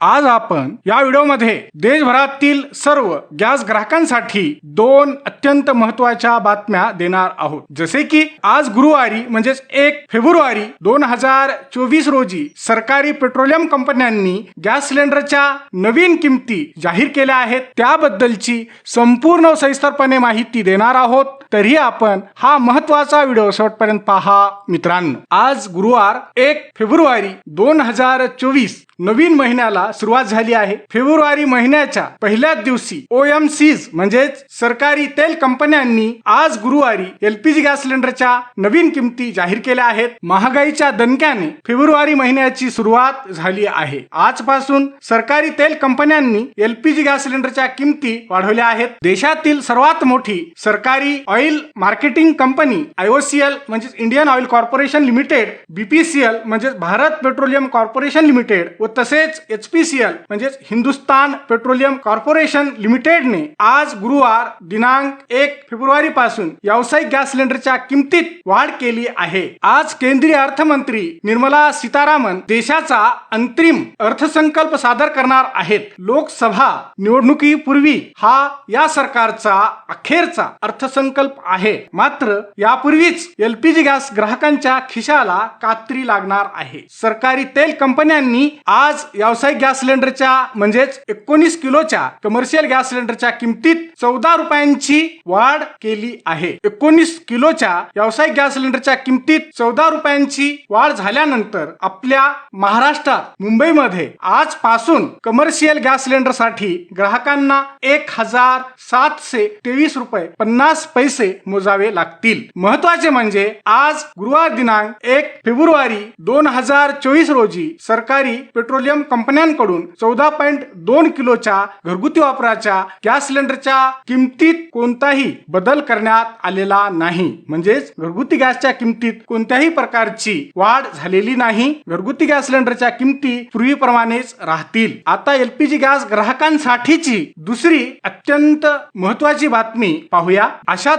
आज आपण या व्हिडिओमध्ये देशभरातील सर्व गॅस ग्राहकांसाठी दोन अत्यंत महत्त्वाच्या बातम्या देणार आहोत. जसे की आज गुरुवारी म्हणजेच एक फेब्रुवारी दोन हजार चोवीस रोजी सरकारी पेट्रोलियम कंपन्यांनी गॅस सिलेंडरच्या नवीन किमती जाहीर केल्या आहेत. त्याबद्दलची संपूर्ण सविस्तरपणे माहिती देणार आहोत. तरी आपण हा महत्त्वाचा व्हिडिओ शेवटपर्यंत पहा मित्रांनो. आज गुरुवार एक फेब्रुवारी दोन हजार चोवीस नवीन महिन्याला सुरुवात झाली आहे. फेब्रुवारी महिन्याच्या पहिल्याच दिवशी ओ एम सीज म्हणजेच सरकारी तेल कंपन्यांनी आज गुरुवारी एलपीजी गॅस सिलेंडरच्या नवीन किमती जाहीर केल्या आहेत. महागाईच्या दणक्याने फेब्रुवारी महिन्याची सुरुवात झाली आहे. आजपासून सरकारी तेल कंपन्यांनी एलपीजी गॅस सिलेंडरच्या किमती वाढवल्या आहेत. देशातील सर्वात मोठी सरकारी ऑइल मार्केटिंग कंपनी आयओसीएल म्हणजेच Indian Oil Corporation Limited BPCL म्हणजेच भारत पेट्रोलियम कॉर्पोरेशन लिमिटेड व तसेच एचपीसीएल म्हणजेच हिंदुस्तान पेट्रोलियम कॉर्पोरेशन लिमिटेडने आज गुरुवार दिनांक एक फेब्रुवारी पासून व्यावसायिक गॅस सिलेंडरच्या किमतीत वाढ केली आहे. आज केंद्रीय अर्थमंत्री निर्मला सीतारामन देशाचा अंतरिम अर्थसंकल्प सादर करणार आहेत. लोकसभा निवडणुकीपूर्वी हा या सरकारचा अखेरचा अर्थसंकल्प आहे. मात्र यापूर्वीच एलपीजी गॅस ग्राहकांच्या खिशाला कात्री लागणार आहे. सरकारी तेल कंपन्यांनी आज व्यावसायिक गॅस सिलेंडरच्या म्हणजेच एकोणीस किलोच्या कमर्शियल गॅस सिलेंडरच्या किमतीत चौदा रुपयांची वाढ केली आहे. एकोणीस किलोच्या व्यावसायिक गॅस सिलेंडरच्या किमतीत चौदा रुपयांची वाढ झाल्यानंतर आपल्या महाराष्ट्रात मुंबईमध्ये आजपासून कमर्शियल गॅस सिलेंडरसाठी ग्राहकांना एक हजार सातशे तेवीस रुपये पन्नास पैसे मोजावे लागतील. महत्त्वाचे म्हणजे आज गुरुवार दिनांक एक फेब्रुवारी दोन हजार चोवीस रोजी सरकारी पेट्रोलियम कंपन्यांकडून चौदा पॉईंट दोन किलोच्या घरगुती वापराच्या गॅस सिलेंडरच्या किमतीत कोणताही बदल करण्यात आलेला नाही. म्हणजेच घरगुती गॅसच्या किमतीत कोणत्याही प्रकारची वाढ झालेली नाही. घरगुती गॅस सिलेंडरच्या किमती पूर्वीप्रमाणेच राहतील. आता एलपीजी गॅस ग्राहकांसाठीची दुसरी अत्यंत महत्वाची बातमी पाहूया.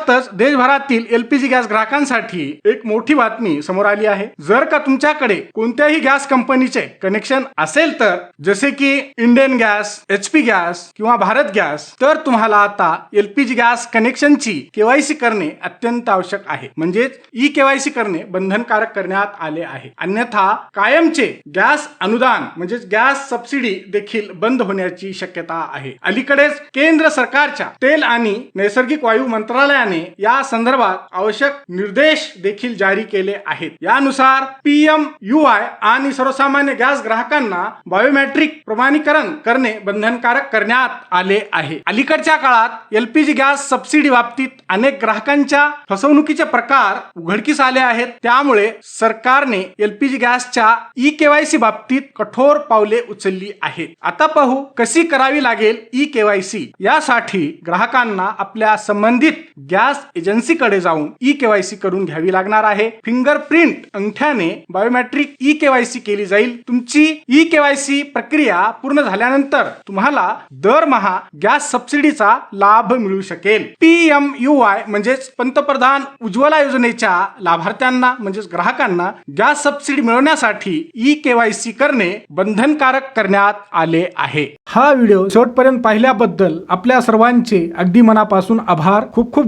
अशातच देशभरातील एलपीजी गॅस ग्राहकांसाठी एक मोठी बातमी समोर आली आहे. जर का तुमच्याकडे कोणत्याही गॅस कंपनीचे कनेक्शन असेल तर जसे की Indian gas H P gas किंवा भारत गॅस तर तुम्हाला आता एलपीजी गॅस कनेक्शनची केवायसी करणे अत्यंत आवश्यक आहे. म्हणजेच ई केवायसी करणे बंधनकारक करण्यात आले आहे. अन्यथा कायमचे गॅस अनुदान म्हणजेच गॅस सबसिडी देखील बंद होण्याची शक्यता आहे. अलीकडेच केंद्र सरकारच्या तेल आणि नैसर्गिक वायू मंत्रालयाने या संदर्भात आवश्यक निर्देश देखील जारी केले आहेत. यानुसार पीएम यू आय आणि सर्वसामान्य गॅस ग्राहकांना बायोमेट्रिक प्रमाणीकरण करणे बंधनकारक करण्यात आले आहे. अलीकडच्या काळात एलपीजी गॅस सबसिडी बाबतीत अनेक ग्राहकांच्या फसवणुकीचे प्रकार उघडकीस आले आहेत. त्यामुळे सरकारने एलपीजी गॅसच्या ई केवायसी बाबतीत कठोर पावले उचलली आहेत. आता पाहू कशी करावी लागेल ई केवायसी यासाठी ग्राहकांना आपल्या संबंधित गॅस एजन्सीकडे जाऊन ई केवायसी करून घ्यावी लागणार आहे. फिंगरप्रिंट अंगठ्याने बायोमेट्रिक ई केवायसी केली जाईल. तुमची ई केवायसी प्रक्रिया पूर्ण झाल्यानंतर तुम्हाला दरमहा गॅस सबसिडीचा लाभ मिळू शकेल. पी एम यू आय म्हणजेच पंतप्रधान उज्ज्वला योजनेच्या लाभार्थ्यांना म्हणजेच ग्राहकांना गॅस सबसिडी मिळवण्यासाठी ई केवायसी करणे बंधनकारक करण्यात आले आहे. हा व्हिडिओ शेवटपर्यंत पाहिल्याबद्दल आपल्या सर्वांचे अगदी मनापासून आभार. खूप खूप